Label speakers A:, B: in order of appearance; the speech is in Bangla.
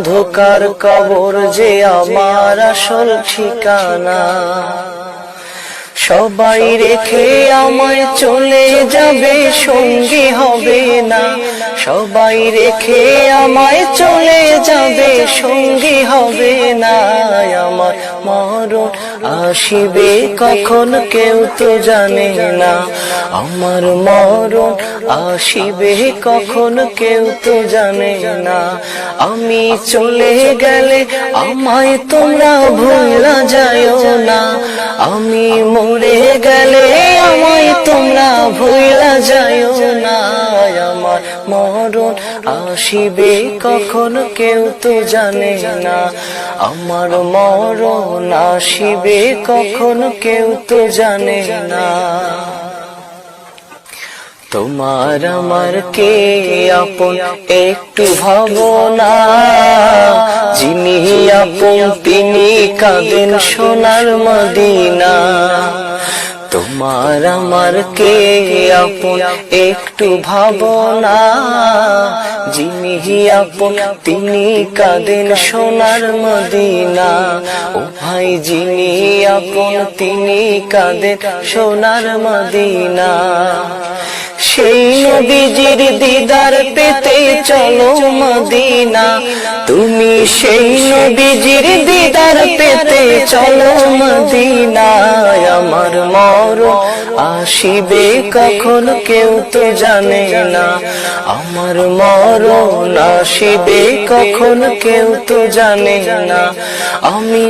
A: অন্ধকার কবর যে আমার আসল ঠিকানা। সবাই রেখে আমায় চলে যাবে সঙ্গী হবে না। সবাই রেখে আমায় চলে যাবে, সঙ্গী হবে না আমার মরণ। আসিবে কখন কেউ তো জানে না, আমার মরণ। আসিবে কখন কেউ তো জানে না, আমি চলে গেলে আমায় তোমরা ভুলা যায়ও না, আমি মরে গেলে আমায় তোমরা ভুলা যায়ও না, আমার মরণ আসিবে কখন কেউ তো জানে না। আমার মরণ আসিবে কখন কেউ তো জানে না। তোমার আমার কে আপন একটু ভাবনা যিনি আপন, তিনি কাঁদেন সোনার মদিনা। তোমার আমার কে আপন একটু ভাবনা যিনি আপন, তিনি কাঁদেন সোনার মদিনা। ও ভাই, যিনি আপন, তিনি কাঁদেন সোনার মদিনা। সেই নবীজির দিদার পেতে চলো মদিনা। তুমি সেই নবীজির দিদার পেতে চলো মদিনা আমার মর আসিবে কখন কেউ তো জানে না। আমার মর আসিবে কখন কেউ তো জানে না। আমি